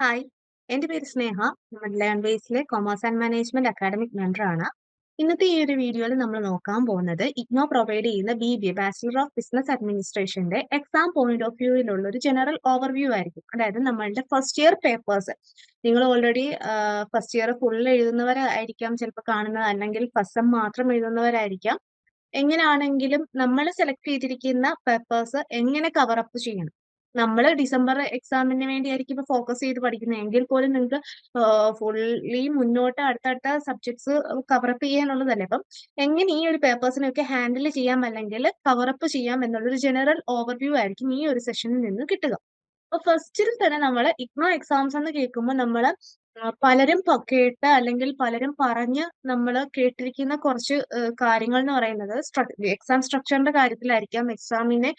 Hi. എന്റെ പേര് സ്നേഹ. നമ്മുടെ ലേൺ ബേസിലെ കൊമേഴ്സ് ആൻഡ് മാനേജ്മെന്റ് അക്കാഡമിക് ആണ്. ഇന്നത്തെ ഈ ഒരു വീഡിയോയിൽ നമ്മൾ നോക്കാൻ പോകുന്നത് ഇഗ്നോ പ്രൊവൈഡ് ചെയ്യുന്ന B B bachelor of business അഡ്മിനിസ്ട്രേഷന്റെ exam point of വ്യൂവിലുള്ള ഒരു ജനറൽ ഓവർവ്യൂ ആയിരിക്കും. അതായത് നമ്മളുടെ ഫസ്റ്റ് ഇയർ പേപ്പേഴ്സ് നിങ്ങൾ ഓൾറെഡി ഫസ്റ്റ് ഇയർ ഫുൾ എഴുതുന്നവരായിരിക്കാം ചിലപ്പോൾ കാണുന്നത് അല്ലെങ്കിൽ ഫസ്റ്റ് സെം മാത്രം എഴുതുന്നവരായിരിക്കാം. എങ്ങനെയാണെങ്കിലും നമ്മൾ സെലക്ട് ചെയ്തിരിക്കുന്ന പേപ്പേഴ്സ് എങ്ങനെ കവറപ്പ് ചെയ്യണം? നമ്മൾ ഡിസംബർ എക്സാമിന് വേണ്ടിയായിരിക്കും ഇപ്പൊ ഫോക്കസ് ചെയ്ത് പഠിക്കുന്നത് എങ്കിൽ പോലും നിങ്ങൾക്ക് ഫുള്ളി മുന്നോട്ട് അടുത്തടുത്ത സബ്ജക്ട്സ് കവറപ്പ് ചെയ്യാനുള്ളതല്ലേ. അപ്പം എങ്ങനെ ഈ ഒരു പേപ്പേഴ്സിനെയൊക്കെ ഹാൻഡിൽ ചെയ്യാം അല്ലെങ്കിൽ കവറപ്പ് ചെയ്യാം എന്നുള്ളൊരു ജനറൽ ഓവർവ്യൂ ആയിരിക്കും ഈ ഒരു സെഷനിൽ നിന്ന് കിട്ടുക. അപ്പൊ ഫസ്റ്റിൽ തന്നെ നമ്മൾ ഇഗ്നോ എക്സാംസ് എന്ന് കേൾക്കുമ്പോൾ നമ്മൾ പലരും കേട്ട് അല്ലെങ്കിൽ പലരും പറഞ്ഞ് നമ്മൾ കേട്ടിരിക്കുന്ന കുറച്ച് കാര്യങ്ങൾ എന്ന് പറയുന്നത് എക്സാം സ്ട്രക്ചറിന്റെ കാര്യത്തിലായിരിക്കാം എക്സാമിന്റെ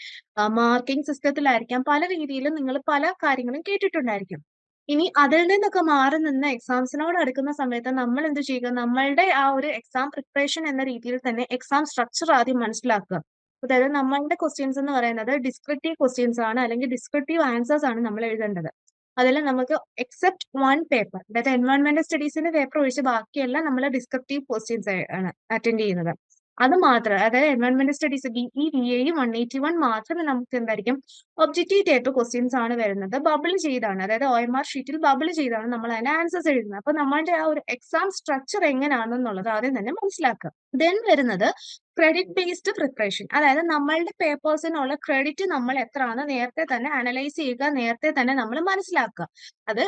മാർക്കിംഗ് സിസ്റ്റത്തിലായിരിക്കാം പല രീതിയിലും നിങ്ങൾ പല കാര്യങ്ങളും കേട്ടിട്ടുണ്ടായിരിക്കും. ഇനി അതിൽ നിന്നൊക്കെ മാറി നിന്ന് എക്സാംസിനോട് അടുക്കുന്ന സമയത്ത് നമ്മൾ എന്ത് ചെയ്യുക? നമ്മളുടെ ആ ഒരു എക്സാം പ്രിപ്പറേഷൻ എന്ന രീതിയിൽ തന്നെ എക്സാം സ്ട്രക്ചർ ആദ്യം മനസ്സിലാക്കുക. അതായത് നമ്മളുടെ ക്വസ്റ്റ്യൻസ് എന്ന് പറയുന്നത് ഡിസ്ക്രിപ്റ്റീവ് ക്വസ്റ്റ്യൻസ് ആണ് അല്ലെങ്കിൽ ഡിസ്ക്രിപ്റ്റീവ് ആൻസേഴ്സ് ആണ് നമ്മൾ എഴുതേണ്ടത്. അതിൽ നമുക്ക് എക്സെപ്റ്റ് വൺ പേപ്പർ അതായത് എൻവയോൺമെന്റൽ സ്റ്റഡീസിന്റെ പേപ്പർ ഒഴിച്ച് ബാക്കിയെല്ലാം നമ്മൾ ഡിസ്ക്രിപ്റ്റീവ് ക്വസ്റ്റ്യൻസ് ആണ് അറ്റൻഡ് ചെയ്യുന്നത്. അത് മാത്രം അതായത് environment studies B E V A one eighty one മാത്രമേ നമുക്ക് എന്തായിരിക്കും ഒബ്ജക്റ്റീവ് ടൈപ്പ് ക്വസ്റ്റ്യൻസ് ആണ് വരുന്നത്. ബബിൾ ചെയ്താണ് അതായത് ഒ എം ആർ ഷീറ്റിൽ ബബിൾ ചെയ്താണ് നമ്മൾ അതിന്റെ ആൻസേഴ്സ് എഴുതുന്നത്. അപ്പൊ നമ്മളുടെ ആ ഒരു എക്സാം സ്ട്രക്ചർ എങ്ങനെയാണെന്നുള്ളത് ആദ്യം തന്നെ മനസ്സിലാക്കുക. ദെൻ വരുന്നത് ക്രെഡിറ്റ് ബേസ്ഡ് പ്രിപ്പറേഷൻ അതായത് നമ്മളുടെ പേപ്പേഴ്സിനുള്ള ക്രെഡിറ്റ് നമ്മൾ എത്രയാണ് നേരത്തെ തന്നെ അനലൈസ് ചെയ്യുക നേരത്തെ തന്നെ നമ്മൾ മനസ്സിലാക്കുക. അത്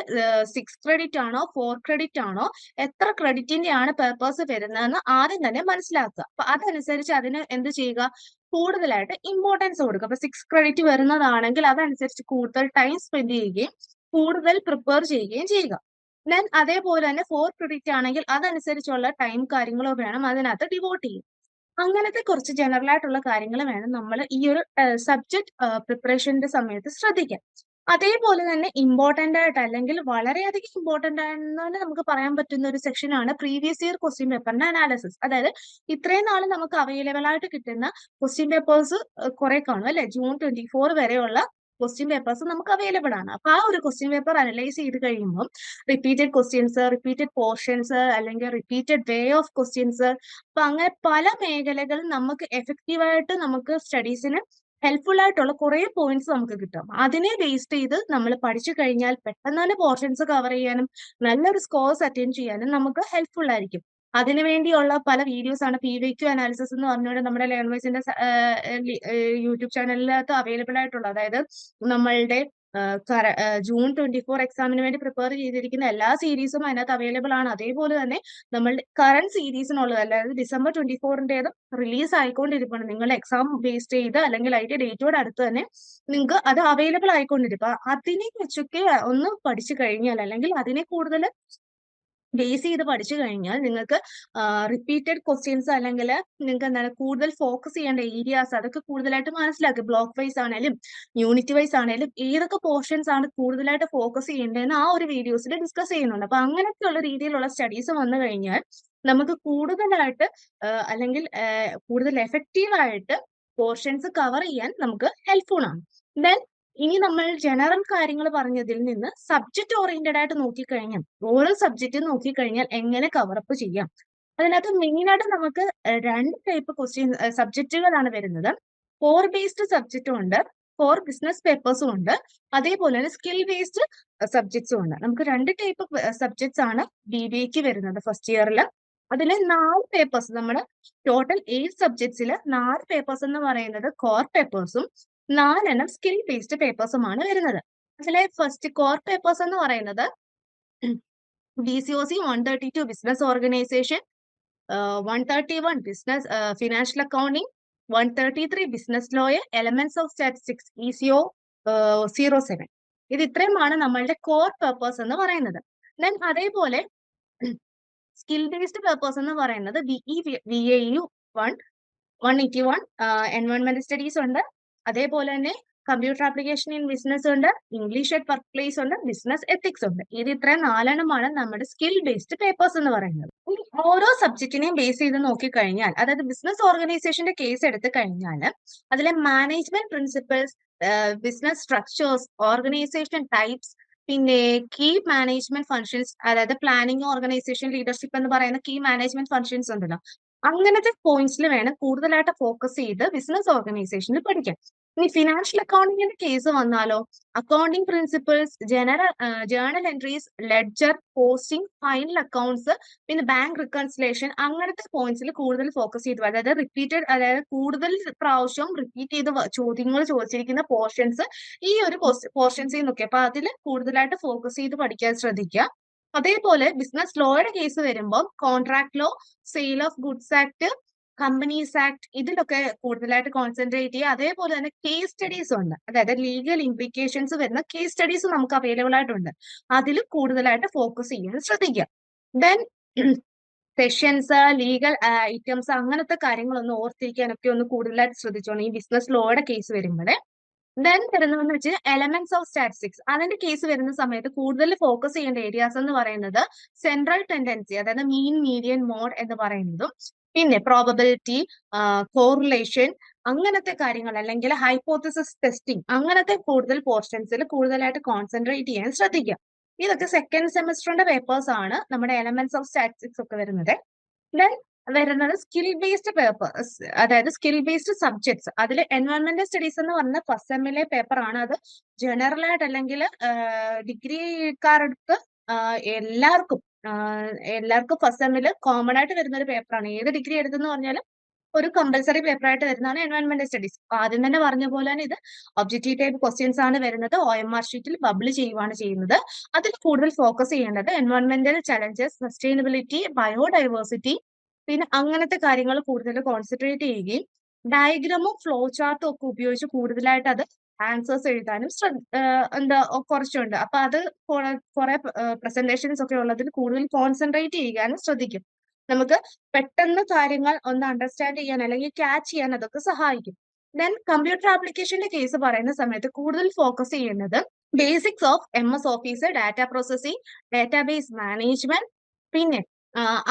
സിക്സ് ക്രെഡിറ്റ് ആണോ ഫോർ ക്രെഡിറ്റ് ആണോ എത്ര ക്രെഡിറ്റിന്റെ ആണ് പേപ്പേഴ്സ് വരുന്നതെന്ന് ആദ്യം തന്നെ മനസ്സിലാക്കുക. അപ്പൊ അതനുസരിച്ച് അതിന് എന്ത് ചെയ്യുക? കൂടുതലായിട്ട് ഇമ്പോർട്ടൻസ് കൊടുക്കുക. അപ്പൊ സിക്സ് ക്രെഡിറ്റ് വരുന്നതാണെങ്കിൽ അതനുസരിച്ച് കൂടുതൽ ടൈം സ്പെൻഡ് ചെയ്യുകയും കൂടുതൽ പ്രിപ്പയർ ചെയ്യുകയും ചെയ്യുക. ദെൻ അതേപോലെ തന്നെ ഫോർ ക്രെഡിറ്റ് ആണെങ്കിൽ അതനുസരിച്ചുള്ള ടൈം കാര്യങ്ങളോ വേണം അതിനകത്ത് ഡിവോട്ട് ചെയ്യും. അങ്ങനത്തെ കുറച്ച് ജനറൽ ആയിട്ടുള്ള കാര്യങ്ങൾ വേണം നമ്മൾ ഈ ഒരു സബ്ജക്ട് പ്രിപ്പറേഷന്റെ സമയത്ത് ശ്രദ്ധിക്കാൻ. അതേപോലെ തന്നെ ഇമ്പോർട്ടന്റ് ആയിട്ട് അല്ലെങ്കിൽ വളരെയധികം ഇമ്പോർട്ടന്റ് ആണെന്ന് നമുക്ക് പറയാൻ പറ്റുന്ന ഒരു സെക്ഷനാണ് പ്രീവിയസ് ഇയർ ക്വസ്റ്റ്യൻ പേപ്പറിന്റെ അനാലിസിസ് അതായത് ഇത്രയും നാൾ നമുക്ക് അവൈലബിൾ ആയിട്ട് കിട്ടുന്ന ക്വസ്റ്റ്യൻ പേപ്പേഴ്സ് കുറെ കാണും അല്ലെ? ജൂൺ ട്വന്റി ഫോർ വരെയുള്ള ക്വസ്റ്റ്യൻ പേപ്പേഴ്സ് നമുക്ക് അവൈലബിൾ ആണ്. അപ്പൊ ആ ഒരു ക്വസ്റ്റ്യൻ പേപ്പർ അനലൈസ് ചെയ്ത് കഴിയുമ്പോൾ റിപ്പീറ്റഡ് ക്വസ്റ്റ്യൻസ് റിപ്പീറ്റഡ് പോർഷൻസ് അല്ലെങ്കിൽ റിപ്പീറ്റഡ് വേ ഓഫ് ക്വസ്റ്റ്യൻസ് അപ്പൊ അങ്ങനെ പല മേഖലകൾ നമുക്ക് എഫക്റ്റീവായിട്ട് നമുക്ക് സ്റ്റഡീസിന് ഹെൽപ്ഫുൾ ആയിട്ടുള്ള കുറെ പോയിന്റ്സ് നമുക്ക് കിട്ടും. അതിനെ ബേസ് ചെയ്ത് നമ്മൾ പഠിച്ചു കഴിഞ്ഞാൽ പെട്ടെന്ന് തന്നെ പോർഷൻസ് കവർ ചെയ്യാനും നല്ലൊരു സ്കോർസ് അറ്റൻഡ് ചെയ്യാനും നമുക്ക് ഹെൽപ്ഫുൾ ആയിരിക്കും. അതിനു വേണ്ടിയുള്ള പല വീഡിയോസ് ആണ് പി വി ക്യു അനാലിസിസ് എന്ന് പറഞ്ഞുകൊണ്ട് നമ്മുടെ ലേൺവേഴ്സിന്റെ യൂട്യൂബ് ചാനലിനകത്ത് അവൈലബിൾ ആയിട്ടുള്ളത്. അതായത് നമ്മളുടെ ജൂൺ ട്വന്റി ഫോർ എക്സാമിന് വേണ്ടി പ്രിപ്പയർ ചെയ്തിരിക്കുന്ന എല്ലാ സീരീസും അതിനകത്ത് അവൈലബിൾ ആണ്. അതേപോലെ തന്നെ നമ്മളുടെ കറണ്ട് സീരീസിനുള്ളത് അതായത് ഡിസംബർ ട്വന്റി ഫോറിന്റേതും റിലീസ് ആയിക്കൊണ്ടിരിക്കുകയാണ് നിങ്ങൾ എക്സാം ബേസ് ചെയ്ത് അല്ലെങ്കിൽ അതിന്റെ ഡേറ്റോട് അടുത്ത് തന്നെ നിങ്ങൾക്ക് അത് അവൈലബിൾ ആയിക്കൊണ്ടിരിക്കും. അതിനെ വെച്ചൊക്കെ ഒന്ന് പഠിച്ചു കഴിഞ്ഞാൽ അല്ലെങ്കിൽ അതിനെ കൂടുതൽ ബേസ് ചെയ്ത് പഠിച്ചു കഴിഞ്ഞാൽ നിങ്ങൾക്ക് റിപ്പീറ്റഡ് ക്വസ്റ്റ്യൻസ് അല്ലെങ്കിൽ നിങ്ങൾക്ക് എന്താണ് കൂടുതൽ ഫോക്കസ് ചെയ്യേണ്ട ഏരിയാസ് അതൊക്കെ കൂടുതലായിട്ട് മനസ്സിലാക്കുക. ബ്ലോക്ക് വൈസ് ആണെങ്കിലും യൂണിറ്റ് വൈസ് ആണെങ്കിലും ഏതൊക്കെ പോർഷൻസ് ആണ് കൂടുതലായിട്ട് ഫോക്കസ് ചെയ്യേണ്ടതെന്ന് ആ ഒരു വീഡിയോസിൽ ഡിസ്കസ് ചെയ്യുന്നുണ്ട്. അപ്പൊ അങ്ങനെയൊക്കെയുള്ള രീതിയിലുള്ള സ്റ്റഡീസ് വന്നു കഴിഞ്ഞാൽ നമുക്ക് കൂടുതലായിട്ട് അല്ലെങ്കിൽ കൂടുതൽ എഫക്റ്റീവ് ആയിട്ട് പോർഷൻസ് കവർ ചെയ്യാൻ നമുക്ക് ഹെൽപ്ഫുൾ ആണ്. ദെൻ ഇനി നമ്മൾ ജനറൽ കാര്യങ്ങൾ പറഞ്ഞതിൽ നിന്ന് സബ്ജക്ട് ഓറിയന്റഡ് ആയിട്ട് നോക്കിക്കഴിഞ്ഞാൽ ഓരോ സബ്ജക്റ്റ് നോക്കിക്കഴിഞ്ഞാൽ എങ്ങനെ കവറപ്പ് ചെയ്യാം? അതിനകത്ത് മെയിൻ ആയിട്ട് നമുക്ക് രണ്ട് ടൈപ്പ് ക്വസ്റ്റ്യൻ സബ്ജക്റ്റുകളാണ് വരുന്നത്. കോർ ബേസ്ഡ് സബ്ജക്റ്റും ഉണ്ട് കോർ ബിസിനസ് പേപ്പേഴ്സും ഉണ്ട് അതേപോലെ തന്നെ സ്കിൽ ബേസ്ഡ് സബ്ജക്ട്സും ഉണ്ട്. നമുക്ക് രണ്ട് ടൈപ്പ് സബ്ജക്ട്സ് ആണ് ബി ബി എക്ക് വരുന്നത് ഫസ്റ്റ് ഇയറിൽ അതിൽ നാല് പേപ്പേഴ്സ് നമ്മുടെ ടോട്ടൽ എയ്റ്റ് സബ്ജക്ട്സിൽ നാല് പേപ്പേഴ്സ് എന്ന് പറയുന്നത് കോർ പേപ്പേഴ്സും നാലെണ്ണം സ്കിൽ ബേസ്ഡ് പേപ്പേഴ്സുമാണ് വരുന്നത്. അതിലെ ഫസ്റ്റ് കോർ പേപ്പേഴ്സ് എന്ന് പറയുന്നത് B C O C one thirty two business organisation one thirty one business financial accounting one thirty three business lawyer elements of statistics E C O zero seven ഇത് ഇത്രയുമാണ് നമ്മളുടെ core papers എന്ന് പറയുന്നത്. Then അതേപോലെ skill based papers എന്ന് പറയുന്നത് B E V A U one one eighty one environment studies ഉണ്ട്. അതേപോലെ തന്നെ കമ്പ്യൂട്ടർ ആപ്ലിക്കേഷൻ ഇൻ ബിസിനസ് ഉണ്ട് ഇംഗ്ലീഷ് അറ്റ് വർക്ക് പ്ലേസ് ഉണ്ട് ബിസിനസ് എത്തിക്സ് ഉണ്ട്. ഇത് ഇത്രയും നാലെണ്ണമാണ് നമ്മുടെ സ്കിൽ ബേസ്ഡ് പേപ്പേഴ്സ് എന്ന് പറയുന്നത്. ഓരോ സബ്ജക്റ്റിനെയും ബേസ് ചെയ്ത് നോക്കിക്കഴിഞ്ഞാൽ അതായത് ബിസിനസ് ഓർഗനൈസേഷന്റെ കേസ് എടുത്തു കഴിഞ്ഞാൽ അതിലെ management principles business structures organisation types പിന്നെ കീ മാനേജ്മെന്റ് ഫങ്ഷൻസ് അതായത് പ്ലാനിങ് ഓർഗനൈസേഷൻ ലീഡർഷിപ്പ് എന്ന് പറയുന്ന കീ മാനേജ്മെന്റ് ഫങ്ഷൻസ് ഉണ്ടല്ലോ. അങ്ങനത്തെ പോയിന്റ്സിൽ വേണം കൂടുതലായിട്ട് ഫോക്കസ് ചെയ്ത് ബിസിനസ് ഓർഗനൈസേഷനിൽ പഠിക്കാൻ. ഇനി ഫിനാൻഷ്യൽ അക്കൗണ്ടിങ്ങിന്റെ കേസ് വന്നാലോ? Accounting principles general journal entries ledger posting final accounts പിന്നെ ബാങ്ക് റിക്കൺസിലേഷൻ അങ്ങനത്തെ പോയിന്റ്സിൽ കൂടുതൽ ഫോക്കസ് ചെയ്തു അതായത് റിപ്പീറ്റഡ് അതായത് കൂടുതൽ പ്രാവശ്യം റിപ്പീറ്റ് ചെയ്ത ചോദ്യങ്ങൾ ചോദിച്ചിരിക്കുന്ന പോർഷൻസ് ഈ ഒരു പോർഷൻസിൽ നിന്നൊക്കെ. അപ്പൊ അതിൽ കൂടുതലായിട്ട് ഫോക്കസ് ചെയ്ത് പഠിക്കാൻ ശ്രദ്ധിക്കുക. അതേപോലെ ബിസിനസ് ലോയുടെ കേസ് വരുമ്പോൾ contract law sale of goods act companies act ഇതിലൊക്കെ കൂടുതലായിട്ട് കോൺസെൻട്രേറ്റ് ചെയ്യുക. അതേപോലെ തന്നെ കേസ് സ്റ്റഡീസ് ഉണ്ട്. അതായത് ലീഗൽ ഇംപ്ലിക്കേഷൻസ് വരുന്ന കേസ് സ്റ്റഡീസ് നമുക്ക് അവൈലബിൾ ആയിട്ടുണ്ട്. അതിൽ കൂടുതലായിട്ട് ഫോക്കസ് ചെയ്യാൻ ശ്രദ്ധിക്കുക. ദെൻ സെഷൻസ് ലീഗൽ ഐറ്റംസ് അങ്ങനത്തെ കാര്യങ്ങളൊന്ന് ഓർത്തിരിക്കാനൊക്കെ ഒന്ന് കൂടുതലായിട്ട് ശ്രദ്ധിച്ചോണം. ഈ ബിസിനസ് ലോയുടെ കേസ് വരുമ്പോഴേ. ദെൻ വരുന്നതെന്ന് വെച്ചാൽ എലമെന്റ്സ് ഓഫ് സ്റ്റാറ്റിസ്റ്റിക്സ് അതിന്റെ കേസ് വരുന്ന സമയത്ത് കൂടുതൽ ഫോക്കസ് ചെയ്യേണ്ട ഏരിയാസ് എന്ന് പറയുന്നത് സെൻട്രൽ ടെൻഡൻസി അതായത് മീൻ മീഡിയൻ മോഡ് എന്ന് പറയുന്നതും പിന്നെ പ്രോബബിലിറ്റി കോറിലേഷൻ അങ്ങനത്തെ കാര്യങ്ങൾ അല്ലെങ്കിൽ ഹൈപ്പോത്തസിസ് ടെസ്റ്റിംഗ് അങ്ങനത്തെ കൂടുതൽ പോർഷൻസിൽ കൂടുതലായിട്ട് കോൺസെൻട്രേറ്റ് ചെയ്യാൻ ശ്രദ്ധിക്കുക. ഇതൊക്കെ സെക്കൻഡ് സെമസ്റ്ററിന്റെ പേപ്പേഴ്സ് ആണ് നമ്മുടെ എലമെന്റ്സ് ഓഫ് സ്റ്റാറ്റിസ്റ്റിക്സ് ഒക്കെ വരുന്നത്. ദെൻ വരുന്നത് സ്കിൽ ബേസ്ഡ് പേപ്പേഴ്സ് അതായത് സ്കിൽ ബേസ്ഡ് സബ്ജക്ട്സ് അതിൽ എൻവയോൺമെന്റൽ സ്റ്റഡീസ് എന്ന് പറഞ്ഞ ഫസ്റ്റ് സെമ്മിലെ പേപ്പർ ആണ് അത്. ജനറൽ ആയിട്ട് അല്ലെങ്കിൽ ഡിഗ്രിക്കാർക്ക് എല്ലാവർക്കും എല്ലാവർക്കും ഫസ്റ്റ് സെമ്മിൽ കോമൺ ആയിട്ട് വരുന്ന ഒരു പേപ്പറാണ് ഏത് ഡിഗ്രി എടുത്തെന്ന് പറഞ്ഞാലും ഒരു കമ്പൽസറി പേപ്പർ ആയിട്ട് വരുന്നതാണ് എൻവയോൺമെന്റൽ സ്റ്റഡീസ് ആദ്യം തന്നെ പറഞ്ഞ പോലെ തന്നെ ഇത് ഒബ്ജക്റ്റീവ് ടൈപ്പ് ക്വസ്റ്റ്യൻസ് ആണ് വരുന്നത്. ഒ എം ആർ ഷീറ്റിൽ ബബിൾ ചെയ്യുവാണ് ചെയ്യുന്നത്. അതിൽ കൂടുതൽ ഫോക്കസ് ചെയ്യേണ്ടത് എൻവയോൺമെന്റൽ ചലഞ്ചസ് സസ്റ്റൈനബിലിറ്റി ബയോഡൈവേഴ്സിറ്റി പിന്നെ അങ്ങനത്തെ കാര്യങ്ങൾ കൂടുതൽ കോൺസെൻട്രേറ്റ് ചെയ്യുകയും ഡയഗ്രാമും ഫ്ലോ ചാർട്ടും ഒക്കെ ഉപയോഗിച്ച് കൂടുതലായിട്ട് അത് ആൻസേഴ്സ് എഴുതാനും എന്താ കുറച്ചുണ്ട്. അപ്പൊ അത് കുറെ പ്രസന്റേഷൻസ് ഒക്കെ ഉള്ളതിൽ കൂടുതൽ കോൺസെൻട്രേറ്റ് ചെയ്യാനും ശ്രദ്ധിക്കും. നമുക്ക് പെട്ടെന്ന് കാര്യങ്ങൾ ഒന്ന് അണ്ടർസ്റ്റാൻഡ് ചെയ്യാൻ അല്ലെങ്കിൽ ക്യാച്ച് ചെയ്യാൻ അതൊക്കെ സഹായിക്കും. ദെൻ കമ്പ്യൂട്ടർ ആപ്ലിക്കേഷന്റെ കേസ് പറയുന്ന സമയത്ത് കൂടുതൽ ഫോക്കസ് ചെയ്യുന്നത് basics of M S office data processing database management പിന്നെ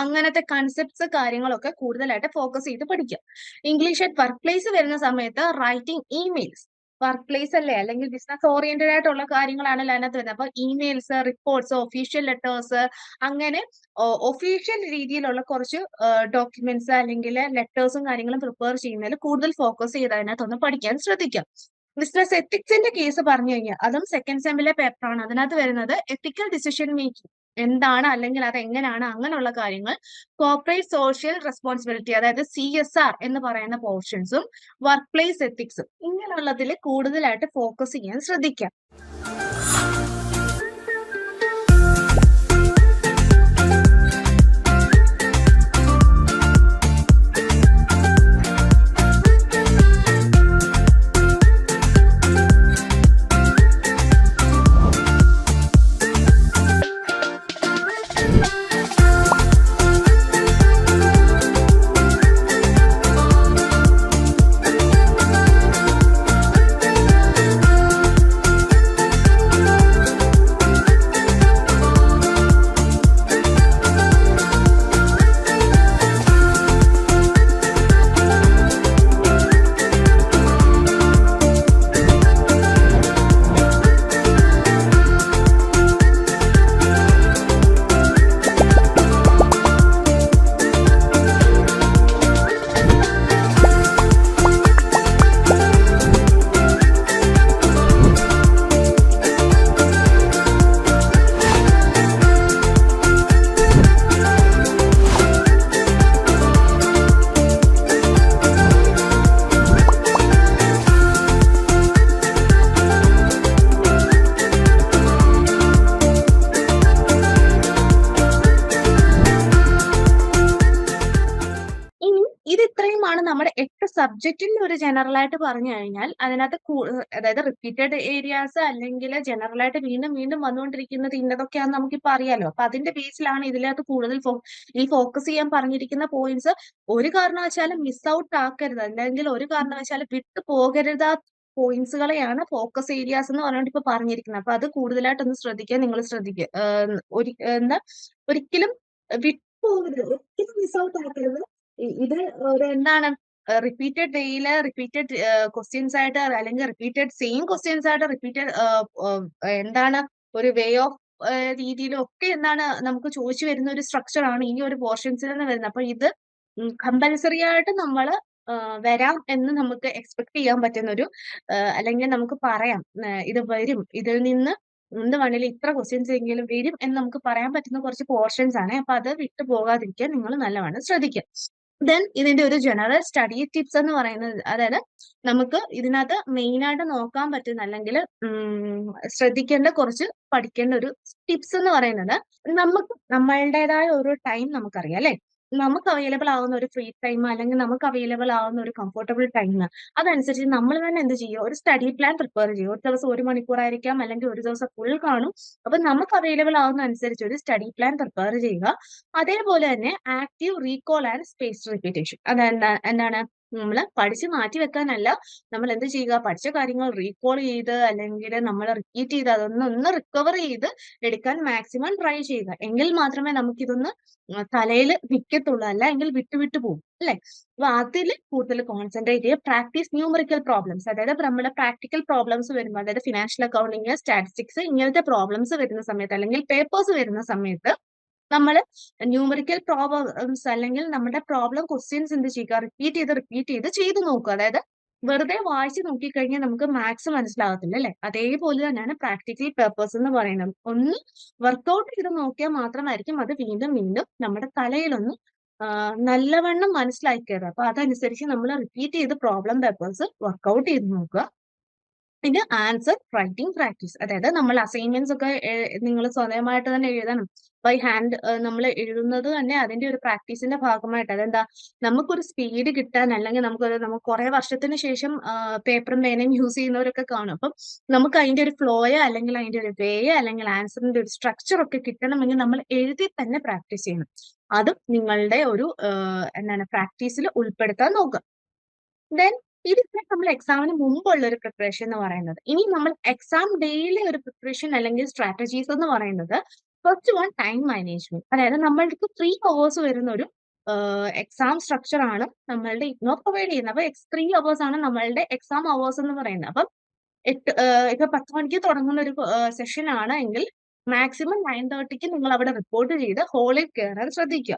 അങ്ങനത്തെ കൺസെപ്റ്റ്സ് കാര്യങ്ങളൊക്കെ കൂടുതലായിട്ട് ഫോക്കസ് ചെയ്ത് പഠിക്കുക ഇംഗ്ലീഷ് അറ്റ് വർക്ക് പ്ലേസ് വരുന്ന സമയത്ത് റൈറ്റിംഗ് ഇമെയിൽസ് വർക്ക് പ്ലേസ് അല്ലേ? അല്ലെങ്കിൽ ബിസിനസ് ഓറിയന്റഡ് ആയിട്ടുള്ള കാര്യങ്ങളാണല്ലോ അതിനകത്ത് വരുന്നത്. അപ്പൊ ഇമെയിൽസ് റിപ്പോർട്ട്സ് ഒഫീഷ്യൽ ലെറ്റേഴ്സ് അങ്ങനെ ഒഫീഷ്യൽ രീതിയിലുള്ള കുറച്ച് ഡോക്യുമെന്റ്സ് അല്ലെങ്കിൽ ലെറ്റേഴ്സും കാര്യങ്ങളും പ്രിപ്പയർ ചെയ്യുന്നതിൽ കൂടുതൽ ഫോക്കസ് ചെയ്ത് അതിനകത്തൊന്ന് പഠിക്കാൻ ശ്രദ്ധിക്കാം. ബിസിനസ് എത്തിക്സിന്റെ കേസ് പറഞ്ഞു കഴിഞ്ഞാൽ അതും സെക്കൻഡ് സെമ്മിലെ പേപ്പറാണ് അതിനകത്ത് വരുന്നത് എത്തിക്കൽ ഡിസിഷൻ മേക്കിംഗ് എന്താണ് അല്ലെങ്കിൽ അത് എങ്ങനെയാണ് അങ്ങനെയുള്ള കാര്യങ്ങൾ. കോർപ്പറേറ്റ് സോഷ്യൽ റെസ്പോൺസിബിലിറ്റി അതായത് സി എസ് ആർ എന്ന് പറയുന്ന പോർഷൻസും വർക്ക് പ്ലേസ് എത്തിക്സും ഇങ്ങനെയുള്ളതിൽ കൂടുതലായിട്ട് ഫോക്കസ് ചെയ്യാൻ ശ്രദ്ധിക്കാം. സബ്ജക്റ്റിന്റെ ഒരു ജനറൽ ആയിട്ട് പറഞ്ഞു കഴിഞ്ഞാൽ അതിനകത്ത് അതായത് റിപ്പീറ്റഡ് ഏരിയാസ് അല്ലെങ്കിൽ ജനറൽ ആയിട്ട് വീണ്ടും വീണ്ടും വന്നുകൊണ്ടിരിക്കുന്നത് ഇന്നതൊക്കെയാണെന്ന് നമുക്കിപ്പോ അറിയാലോ. അപ്പൊ അതിന്റെ ബേസിലാണ് ഇതിനകത്ത് കൂടുതൽ ഈ ഫോക്കസ് ചെയ്യാൻ പറഞ്ഞിരിക്കുന്ന പോയിന്റ്സ് ഒരു കാരണവശാലും മിസ് ഔട്ട് ആക്കരുത്. അല്ലെങ്കിൽ ഒരു കാരണവശാലും വിട്ടു പോകരുതാ പോയിന്റ്സുകളെയാണ് ഫോക്കസ് ഏരിയാസ് എന്ന് പറഞ്ഞിട്ട് ഇപ്പൊ പറഞ്ഞിരിക്കുന്നത്. അപ്പൊ അത് കൂടുതലായിട്ടൊന്ന് ശ്രദ്ധിക്കാൻ നിങ്ങൾ ശ്രദ്ധിക്കുക. എന്താ ഒരിക്കലും വിട്ടുപോകരുത് ഒരിക്കലും മിസ് ഔട്ട് ആക്കരുത്. ഇത് ഒരു എന്താണ് റിപ്പീറ്റഡ് ഡേയിൽ റിപ്പീറ്റഡ് ക്വസ്റ്റ്യൻസ് ആയിട്ട് അല്ലെങ്കിൽ റിപ്പീറ്റഡ് സെയിം ക്വസ്റ്റ്യൻസ് ആയിട്ട് റിപ്പീറ്റഡ് എന്താണ് ഒരു വേ ഓഫ് രീതിയിലും ഒക്കെ എന്താണ് നമുക്ക് ചോദിച്ചു വരുന്ന ഒരു സ്ട്രക്ചർ ആണ് ഈ ഒരു പോർഷൻസിൽ നിന്ന് വരുന്നത്. അപ്പൊ ഇത് കമ്പൽസറി ആയിട്ട് നമ്മൾ വരാം എന്ന് നമുക്ക് എക്സ്പെക്ട് ചെയ്യാൻ പറ്റുന്ന ഒരു അല്ലെങ്കിൽ നമുക്ക് പറയാം ഇത് വരും. ഇതിൽ നിന്ന് എന്ത് വേണേലും ഇത്ര ക്വസ്റ്റ്യൻസ് എങ്കിലും വരും എന്ന് നമുക്ക് പറയാൻ പറ്റുന്ന കുറച്ച് പോർഷൻസ് ആണ്. അപ്പൊ അത് വിട്ടു പോകാതിരിക്കാൻ നിങ്ങൾ നല്ലവണ്ണം ശ്രദ്ധിക്കുക. ദെൻ ഇതിന്റെ ഒരു ജനറൽ സ്റ്റഡി ടിപ്സ് എന്ന് പറയുന്നത് അതായത് നമുക്ക് ഇതിനകത്ത് മെയിൻ ആയിട്ട് നോക്കാൻ പറ്റുന്ന അല്ലെങ്കിൽ ശ്രദ്ധിക്കേണ്ട കുറച്ച് പഠിക്കേണ്ട ഒരു ടിപ്സ് എന്ന് പറയുന്നത് നമുക്ക് നമ്മളുടേതായ ഒരു ടൈം നമുക്കറിയാം അല്ലെ? നമുക്ക് അവൈലബിൾ ആവുന്ന ഒരു ഫ്രീ ടൈം അല്ലെങ്കിൽ നമുക്ക് അവൈലബിൾ ആവുന്ന ഒരു കംഫർട്ടബിൾ ടൈം അതനുസരിച്ച് നമ്മൾ തന്നെ എന്ത് ചെയ്യും? ഒരു സ്റ്റഡി പ്ലാൻ പ്രിപ്പയർ ചെയ്യും. ഒരു ദിവസം ഒരു മണിക്കൂർ ആയിരിക്കാം അല്ലെങ്കിൽ ഒരു ദിവസം ഫുൾ കാണും. അപ്പൊ നമുക്ക് അവൈലബിൾ ആവുന്ന അനുസരിച്ച് ഒരു സ്റ്റഡി പ്ലാൻ പ്രിപ്പയർ ചെയ്യുക. അതേപോലെ തന്നെ active recall and space repetition അതെന്താ എന്താണ്? നമ്മൾ പഠിച്ച് മാറ്റി വെക്കാനല്ല നമ്മൾ എന്ത് ചെയ്യുക? പഠിച്ച കാര്യങ്ങൾ റീകോൾ ചെയ്ത് അല്ലെങ്കിൽ നമ്മൾ റിപ്പീറ്റ് ചെയ്ത് അതൊന്ന് ഒന്ന് റിക്കവർ ചെയ്ത് എടുക്കാൻ മാക്സിമം ട്രൈ ചെയ്യുക. എങ്കിൽ മാത്രമേ നമുക്കിതൊന്ന് തലയിൽ നിൽക്കത്തുള്ളൂ അല്ല എങ്കിൽ വിട്ടു വിട്ടു പോകും അല്ലെ? അപ്പൊ അതിൽ കൂടുതൽ കോൺസെൻട്രേറ്റ് ചെയ്യുക. പ്രാക്ടീസ് ന്യൂമറിക്കൽ പ്രോബ്ലംസ് അതായത് നമ്മുടെ പ്രാക്ടിക്കൽ പ്രോബ്ലംസ് വരുമ്പോൾ അതായത് ഫിനാൻഷ്യൽ അക്കൗണ്ടിങ് സ്റ്റാറ്റിസ്റ്റിക്സ് ഇങ്ങനത്തെ പ്രോബ്ലംസ് വരുന്ന സമയത്ത് അല്ലെങ്കിൽ പേപ്പേഴ്സ് വരുന്ന സമയത്ത് നമ്മൾ ന്യൂമറിക്കൽ പ്രോബ്ലംസ് അല്ലെങ്കിൽ നമ്മുടെ പ്രോബ്ലം ക്വസ്റ്റ്യൻസ് എന്ത് ചെയ്യുക? റിപ്പീറ്റ് ചെയ്ത് റിപ്പീറ്റ് ചെയ്ത് ചെയ്ത് നോക്കുക. അതായത് വെറുതെ വായിച്ച് നോക്കിക്കഴിഞ്ഞാൽ നമുക്ക് മാത്സ് മനസ്സിലാകത്തില്ല അല്ലെ? അതേപോലെ തന്നെയാണ് പ്രാക്ടിക്കൽ പേപ്പേഴ്സ് എന്ന് പറയുന്നത്. ഒന്ന് വർക്ക്ഔട്ട് ചെയ്ത് നോക്കിയാൽ മാത്രമായിരിക്കും അത് വീണ്ടും വീണ്ടും നമ്മുടെ തലയിലൊന്ന് നല്ലവണ്ണം മനസ്സിലാക്കി കയറുക. അപ്പൊ അതനുസരിച്ച് നമ്മൾ റിപ്പീറ്റ് ചെയ്ത് പ്രോബ്ലം പേപ്പേഴ്സ് വർക്ക്ഔട്ട് ചെയ്ത് നോക്കുക. പിന്നെ ആൻസർ റൈറ്റിംഗ് പ്രാക്ടീസ് അതായത് നമ്മൾ അസൈൻമെന്റ്സ് ഒക്കെ നിങ്ങൾ സ്വന്തമായിട്ട് തന്നെ എഴുതണം. ബൈ ഹാൻഡ് നമ്മൾ എഴുതുന്നത് തന്നെ അതിന്റെ ഒരു പ്രാക്ടീസിന്റെ ഭാഗമായിട്ട്. അതെന്താ? നമുക്കൊരു സ്പീഡ് കിട്ടാൻ അല്ലെങ്കിൽ നമുക്ക് നമുക്ക് കുറെ വർഷത്തിന് ശേഷം പേപ്പറും പേനയും യൂസ് ചെയ്യുന്നവരൊക്കെ കാണും. അപ്പം നമുക്ക് അതിന്റെ ഒരു ഫ്ലോയോ അല്ലെങ്കിൽ അതിന്റെ ഒരു വേയോ അല്ലെങ്കിൽ ആൻസറിന്റെ ഒരു സ്ട്രക്ചർ ഒക്കെ കിട്ടണമെങ്കിൽ നമ്മൾ എഴുതി തന്നെ പ്രാക്ടീസ് ചെയ്യണം. അതും നിങ്ങളുടെ ഒരു എന്താണ്? പ്രാക്ടീസിൽ ഉൾപ്പെടുത്താൻ നോക്കുക. ദെൻ ഇതിപ്പോ നമ്മൾ എക്സാമിന് മുമ്പുള്ള ഒരു പ്രിപ്പറേഷൻ എന്ന് പറയുന്നത്. ഇനി നമ്മൾ എക്സാം ഡേയിലെ ഒരു പ്രിപ്പറേഷൻ അല്ലെങ്കിൽ സ്ട്രാറ്റജീസ് എന്ന് പറയുന്നത് ഫസ്റ്റ് വൺ ടൈം മാനേജ്മെന്റ് അതായത് നമ്മൾക്ക് ത്രീ അവേഴ്സ് വരുന്ന ഒരു എക്സാം സ്ട്രക്ചർ ആണ് നമ്മളുടെ ഇഗ്നോ പ്രൊവൈഡ് ചെയ്യുന്നത്. അപ്പൊ ത്രീ അവേഴ്സ് ആണ് നമ്മളുടെ എക്സാം അവേഴ്സ് എന്ന് പറയുന്നത്. അപ്പം എട്ട് ഇപ്പൊ പത്ത് മണിക്ക് തുടങ്ങുന്ന ഒരു സെഷൻ ആണ് എങ്കിൽ മാക്സിമം നയൻ തേർട്ടിക്ക് നിങ്ങൾ അവിടെ റിപ്പോർട്ട് ചെയ്ത് ഹോളിൽ കയറാൻ ശ്രദ്ധിക്കുക.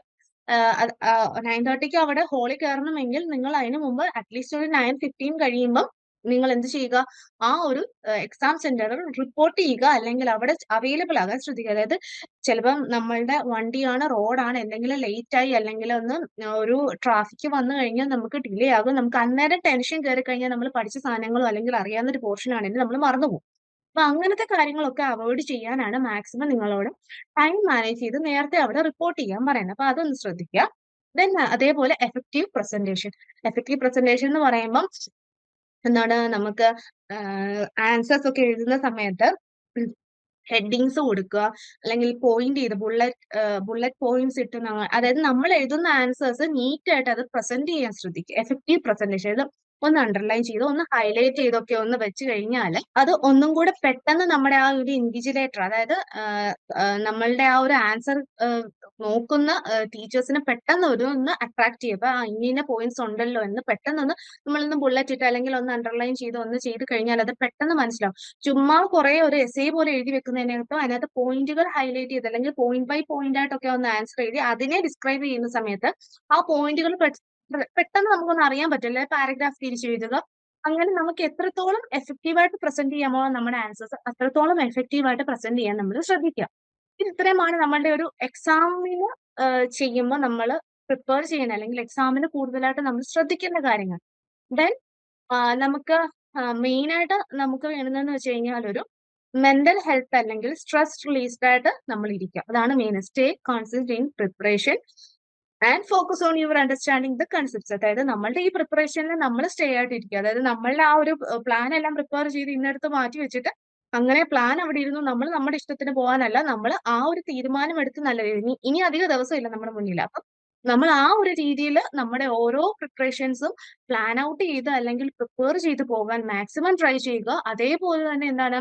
നയൻ തേർട്ടിക്ക് അവിടെ ഹോളിൽ കയറണമെങ്കിൽ നിങ്ങൾ അതിന് മുമ്പ് അറ്റ്ലീസ്റ്റ് ഒരു നയൻ ഫിഫ്റ്റീൻ കഴിയുമ്പം നിങ്ങൾ എന്ത് ചെയ്യുക? ആ ഒരു എക്സാം സെന്ററിൽ റിപ്പോർട്ട് ചെയ്യുക. അല്ലെങ്കിൽ അവിടെ അവൈലബിൾ ആകാൻ ശ്രദ്ധിക്കുക. അതായത് ചിലപ്പം നമ്മളുടെ വണ്ടിയാണ് റോഡാണ് എന്തെങ്കിലും ലേറ്റ് ആയി അല്ലെങ്കിൽ ഒന്ന് ഒരു ട്രാഫിക് വന്നു കഴിഞ്ഞാൽ നമുക്ക് ഡിലേ ആകും. നമുക്ക് അന്നേരം ടെൻഷൻ കയറി കഴിഞ്ഞാൽ നമ്മൾ പഠിച്ച സാധനങ്ങളോ അല്ലെങ്കിൽ അറിയാവുന്ന ഒരു പോർഷൻ ആണെങ്കിൽ നമ്മൾ മറന്നുപോകും. അപ്പൊ അങ്ങനത്തെ കാര്യങ്ങളൊക്കെ അവോയ്ഡ് ചെയ്യാനാണ് മാക്സിമം നിങ്ങളോട് ടൈം മാനേജ് ചെയ്ത് നേരത്തെ അവിടെ റിപ്പോർട്ട് ചെയ്യാൻ പറയുന്നത്. അപ്പൊ അതൊന്ന് ശ്രദ്ധിക്കുക. ദെൻ അതേപോലെ എഫക്റ്റീവ് പ്രസന്റേഷൻ. എഫക്റ്റീവ് പ്രസന്റേഷൻ എന്ന് പറയുമ്പം എന്താണ് നമുക്ക് ആൻസേഴ്സ് ഒക്കെ എഴുതുന്ന സമയത്ത് ഹെഡിങ്സ് കൊടുക്കുക അല്ലെങ്കിൽ പോയിന്റ് ചെയ്ത് ബുള്ളറ്റ് ബുള്ളറ്റ് പോയിന്റ്സ് ഇട്ട് അതായത് നമ്മൾ എഴുതുന്ന ആൻസേഴ്സ് നീറ്റ് ആയിട്ട് അത് പ്രസന്റ് ചെയ്യാൻ ശ്രദ്ധിക്കുക. Effective presentation. ഒന്ന് അണ്ടർലൈൻ ചെയ്ത് ഒന്ന് ഹൈലൈറ്റ് ചെയ്തൊക്കെ ഒന്ന് വെച്ച് കഴിഞ്ഞാൽ അത് ഒന്നും കൂടെ പെട്ടെന്ന് നമ്മുടെ ആ ഒരു ഇൻവിജിലേറ്റർ അതായത് നമ്മളുടെ ആ ഒരു ആൻസർ നോക്കുന്ന ടീച്ചേഴ്സിനെ പെട്ടെന്ന് ഒരു ഒന്ന് അട്രാക്ട് ചെയ്യുക. അപ്പൊ ഇങ്ങനെ പോയിന്റ്സ് ഉണ്ടല്ലോ എന്ന് പെട്ടെന്ന് ഒന്ന് നമ്മളൊന്ന് ബുള്ളറ്റ് ഇട്ട് അല്ലെങ്കിൽ ഒന്ന് അണ്ടർലൈൻ ചെയ്ത് ഒന്ന് ചെയ്ത് കഴിഞ്ഞാൽ അത് പെട്ടെന്ന് മനസ്സിലാവും. ചുമ്മാ കുറെ ഒരു എസ് പോലെ എഴുതി വെക്കുന്നതിനകത്തും അതിനകത്ത് പോയിന്റുകൾ ഹൈലൈറ്റ് ചെയ്ത് അല്ലെങ്കിൽ പോയിന്റ് ബൈ പോയിന്റ് ആയിട്ടൊക്കെ ഒന്ന് ആൻസർ എഴുതി അതിനെ ഡിസ്ക്രൈബ് ചെയ്യുന്ന സമയത്ത് ആ പോയിന്റുകൾ പെട്ടെന്ന് നമുക്കൊന്ന് അറിയാൻ പറ്റില്ല. പാരഗ്രാഫ് തിരിച്ച് എഴുതുക. അങ്ങനെ നമുക്ക് എത്രത്തോളം എഫക്റ്റീവായിട്ട് പ്രസന്റ് ചെയ്യാമോ നമ്മുടെ ആൻസേഴ്സ് അത്രത്തോളം എഫക്റ്റീവായിട്ട് പ്രസന്റ് ചെയ്യാൻ നമ്മൾ ശ്രദ്ധിക്കുക ഇത് ഇത്രയുമാണ് നമ്മളുടെ ഒരു എക്സാമിന് ചെയ്യുമ്പോൾ നമ്മൾ പ്രിപ്പയർ ചെയ്യുന്ന അല്ലെങ്കിൽ എക്സാമിന് കൂടുതലായിട്ട് നമ്മൾ ശ്രദ്ധിക്കേണ്ട കാര്യങ്ങൾ. ദെൻ നമുക്ക് മെയിൻ ആയിട്ട് നമുക്ക് വേണമെന്ന് വെച്ച് കഴിഞ്ഞാൽ ഒരു മെന്റൽ ഹെൽത്ത് അല്ലെങ്കിൽ സ്ട്രെസ് റിലീസ്ഡ് ആയിട്ട് നമ്മൾ ഇരിക്കുക. അതാണ് main stay concentrate in preparation and focus on your understanding the concepts അതായത് നമ്മളുടെ ഈ പ്രിപ്പറേഷനിൽ നമ്മൾ സ്റ്റേ ആയിട്ടിരിക്കുക. അതായത് നമ്മളുടെ ആ ഒരു പ്ലാൻ എല്ലാം പ്രിപ്പയർ ചെയ്ത് ഇന്നടുത്ത് മാറ്റി വെച്ചിട്ട് അങ്ങനെ പ്ലാൻ അവിടെ ഇരുന്നു. നമ്മൾ നമ്മുടെ ഇഷ്ടത്തിന് പോകാനല്ല. നമ്മൾ ആ ഒരു തീരുമാനം എടുത്ത് നല്ല ഇനി ഇനി അധിക ദിവസമില്ല നമ്മുടെ മുന്നിൽ അപ്പം നമ്മൾ ആ ഒരു രീതിയിൽ നമ്മുടെ ഓരോ പ്രിപ്പറേഷൻസും പ്ലാൻ ഔട്ട് ചെയ്ത് അല്ലെങ്കിൽ പ്രിപ്പയർ ചെയ്ത് പോകാൻ മാക്സിമം ട്രൈ ചെയ്യുക. അതേപോലെ തന്നെ എന്താണ്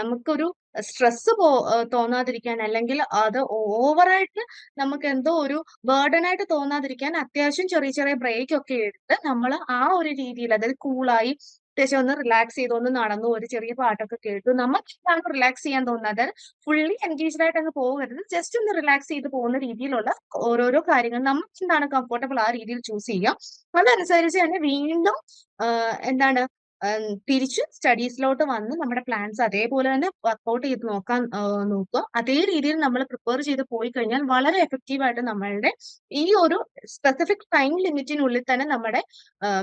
നമുക്കൊരു സ്ട്രെസ് പോ തോന്നാതിരിക്കാൻ അല്ലെങ്കിൽ അത് ഓവറായിട്ട് നമുക്ക് എന്തോ ഒരു ബേർഡൺ ആയിട്ട് തോന്നാതിരിക്കാൻ അത്യാവശ്യം ചെറിയ ചെറിയ ബ്രേക്ക് ഒക്കെ എടുത്ത് നമ്മൾ ആ ഒരു രീതിയിൽ അതായത് കൂളായി അത്യാവശ്യം ഒന്ന് റിലാക്സ് ചെയ്ത് ഒന്ന് നടന്നു ഒരു ചെറിയ പാട്ടൊക്കെ കേട്ടു. നമുക്ക് എന്താണ് റിലാക്സ് ചെയ്യാൻ തോന്നുന്നത് ഫുള്ളി എൻഗേജ്ഡ് ആയിട്ട് അങ്ങ് പോകരുത്. ജസ്റ്റ് ഒന്ന് റിലാക്സ് ചെയ്ത് പോകുന്ന രീതിയിലുള്ള ഓരോരോ കാര്യങ്ങൾ നമുക്ക് എന്താണ് കംഫർട്ടബിൾ ആ രീതിയിൽ ചൂസ് ചെയ്യാം. അതനുസരിച്ച് തന്നെ വീണ്ടും എന്താണ് തിരിച്ച് സ്റ്റഡീസിലോട്ട് വന്ന് നമ്മുടെ പ്ലാൻസ് അതേപോലെ തന്നെ വർക്ക്ഔട്ട് ചെയ്ത് നോക്കാൻ നോക്കുക. അതേ രീതിയിൽ നമ്മൾ പ്രിപ്പയർ ചെയ്ത് പോയി കഴിഞ്ഞാൽ വളരെ എഫക്റ്റീവ് ആയിട്ട് നമ്മളുടെ ഈ ഒരു സ്പെസിഫിക് ടൈം ലിമിറ്റിനുള്ളിൽ തന്നെ നമ്മുടെ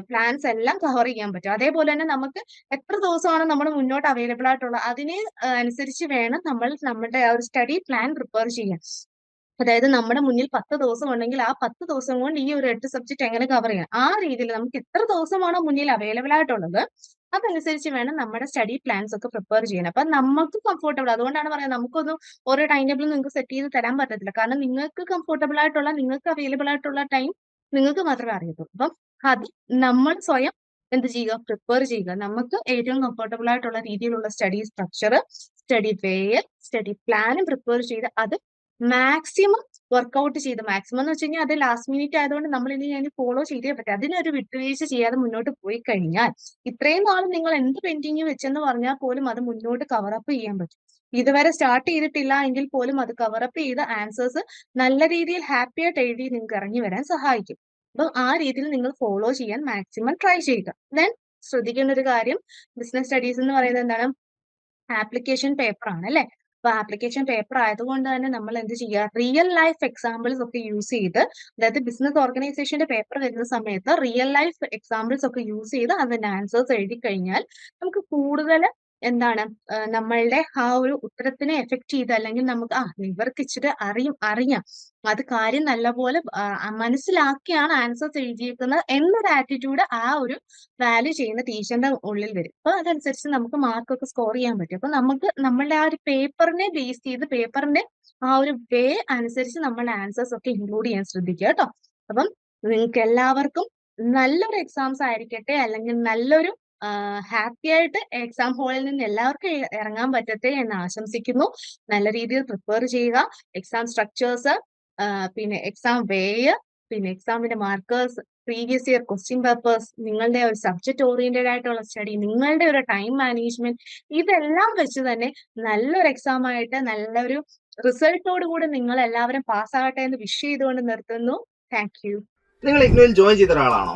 പ്ലാൻസ് എല്ലാം കവർ ചെയ്യാൻ പറ്റും. അതേപോലെ തന്നെ നമുക്ക് എത്ര ദിവസമാണ് നമ്മൾ മുന്നോട്ട് അവൈലബിൾ ആയിട്ടുള്ളത്? അതിനെ അനുസരിച്ച് വേണം നമ്മൾ നമ്മുടെ ആ ഒരു സ്റ്റഡി പ്ലാൻ പ്രിപ്പയർ ചെയ്യാൻ. അതായത് നമ്മുടെ മുന്നിൽ പത്ത് ദിവസം ഉണ്ടെങ്കിൽ ആ പത്ത് ദിവസം കൊണ്ട് ഈ ഒരു എട്ട് സബ്ജക്ട് എങ്ങനെ കവർ ചെയ്യാം? ആ രീതിയിൽ നമുക്ക് എത്ര ദിവസമാണോ മുന്നിൽ അവൈലബിൾ ആയിട്ടുള്ളത് അതനുസരിച്ച് വേണം നമ്മുടെ സ്റ്റഡി പ്ലാൻസ് ഒക്കെ പ്രിപ്പയർ ചെയ്യാൻ. അപ്പൊ നമുക്ക് കംഫർട്ടബിൾ അതുകൊണ്ടാണ് പറയുന്നത് നമുക്കൊന്നും ഓരോ ടൈം ടേബിൾ നിങ്ങൾക്ക് സെറ്റ് ചെയ്ത് തരാൻ പറ്റത്തില്ല. കാരണം നിങ്ങൾക്ക് കംഫർട്ടബിൾ ആയിട്ടുള്ള നിങ്ങൾക്ക് അവൈലബിൾ ആയിട്ടുള്ള ടൈം നിങ്ങൾക്ക് മാത്രമേ അറിയത്തുള്ളൂ. അപ്പം അത് നമ്മൾ സ്വയം എന്ത് ചെയ്യുക? പ്രിപ്പയർ ചെയ്യുക. നമുക്ക് ഏറ്റവും കംഫർട്ടബിൾ ആയിട്ടുള്ള രീതിയിലുള്ള study structure study way study പ്ലാനും പ്രിപ്പയർ ചെയ്ത് അത് മാക്സിമം വർക്ക്ഔട്ട് ചെയ്ത്. മാക്സിമം എന്ന് വെച്ച് കഴിഞ്ഞാൽ അത് ലാസ്റ്റ് മിനിറ്റ് ആയതുകൊണ്ട് നമ്മൾ ഇനി അതിന് ഫോളോ ചെയ്തേ പറ്റും. അതിനൊരു വിട്ടുവീഴ്ച ചെയ്യാതെ മുന്നോട്ട് പോയി കഴിഞ്ഞാൽ ഇത്രയും നാൾ നിങ്ങൾ എന്ത് പെൻഡിങ് വെച്ചെന്ന് പറഞ്ഞാൽ പോലും അത് മുന്നോട്ട് കവറപ്പ് ചെയ്യാൻ പറ്റും. ഇതുവരെ സ്റ്റാർട്ട് ചെയ്തിട്ടില്ല എങ്കിൽ പോലും അത് കവറപ്പ് ചെയ്ത് ആൻസേഴ്സ് നല്ല രീതിയിൽ ഹാപ്പി ആയിട്ട് എഴുതി നിങ്ങൾക്ക് ഇറങ്ങി വരാൻ സഹായിക്കും. അപ്പം ആ രീതിയിൽ നിങ്ങൾ ഫോളോ ചെയ്യാൻ മാക്സിമം ട്രൈ ചെയ്യുക. ദെൻ ശ്രദ്ധിക്കേണ്ട ഒരു കാര്യം ബിസിനസ് സ്റ്റഡീസ് എന്ന് പറയുന്നത് എന്താണ്? ആപ്ലിക്കേഷൻ പേപ്പർ ആണ് അല്ലെ? അപ്പൊ ആപ്ലിക്കേഷൻ പേപ്പർ ആയതുകൊണ്ട് തന്നെ നമ്മൾ എന്ത് ചെയ്യുക റിയൽ ലൈഫ് എക്സാമ്പിൾസ് ഒക്കെ യൂസ് ചെയ്ത് അതായത് ബിസിനസ് ഓർഗനൈസേഷന്റെ പേപ്പർ വരുന്ന സമയത്ത് റിയൽ ലൈഫ് എക്സാമ്പിൾസ് ഒക്കെ യൂസ് ചെയ്ത് അതിന്റെ ആൻസേഴ്സ് എഴുതി കഴിഞ്ഞാൽ നമുക്ക് കൂടുതൽ എന്താണ്? നമ്മളുടെ ആ ഒരു ഉത്തരത്തിനെ എഫക്ട് ചെയ്ത് അല്ലെങ്കിൽ നമുക്ക് ആ ഇവർക്ക് ഇച്ചിരി അറിയും അറിയാം. അത് കാര്യം നല്ലപോലെ മനസ്സിലാക്കിയാണ് ആൻസേഴ്സ് എഴുതിയേക്കുന്നത് എന്നൊരു ആറ്റിറ്റ്യൂഡ് ആ ഒരു വാല്യൂ ചെയ്യുന്ന ടീച്ചറിന്റെ ഉള്ളിൽ വരും. അപ്പൊ അതനുസരിച്ച് നമുക്ക് മാർക്കൊക്കെ സ്കോർ ചെയ്യാൻ പറ്റും. അപ്പൊ നമുക്ക് നമ്മളുടെ ആ ഒരു പേപ്പറിനെ ബേസ് ചെയ്ത് പേപ്പറിന്റെ ആ ഒരു വേ അനുസരിച്ച് നമ്മൾ ആൻസേഴ്സ് ഒക്കെ ഇൻക്ലൂഡ് ചെയ്യാൻ ശ്രദ്ധിക്കുക കേട്ടോ. അപ്പം നിങ്ങൾക്ക് എല്ലാവർക്കും നല്ലൊരു എക്സാംസ് ആയിരിക്കട്ടെ അല്ലെങ്കിൽ നല്ലൊരു ഹാപ്പി ആയിട്ട് എക്സാം ഹാളിൽ നിന്ന് എല്ലാവർക്കും ഇറങ്ങാൻ പറ്റട്ടെ എന്ന് ആശംസിക്കുന്നു. നല്ല രീതിയിൽ പ്രിപ്പയർ ചെയ്യുക. എക്സാം സ്ട്രക്ചേഴ്സ് പിന്നെ എക്സാം വേയ് പിന്നെ എക്സാമിന്റെ markers previous year question papers നിങ്ങളുടെ ഒരു സബ്ജക്ട് ഓറിയന്റഡ് ആയിട്ടുള്ള സ്റ്റഡി നിങ്ങളുടെ ഒരു ടൈം മാനേജ്മെന്റ് ഇതെല്ലാം വെച്ച് തന്നെ നല്ലൊരു എക്സാം ആയിട്ട് നല്ലൊരു റിസൾട്ടോട് കൂടി നിങ്ങൾ എല്ലാവരും പാസ്സാകട്ടെ എന്ന് വിഷ് ചെയ്തുകൊണ്ട് നിർത്തുന്നു. താങ്ക് യു നിങ്ങൾ ഇഗ്നുവിൽ ജോയിൻ ചെയ്ത ഒരാളാണോ?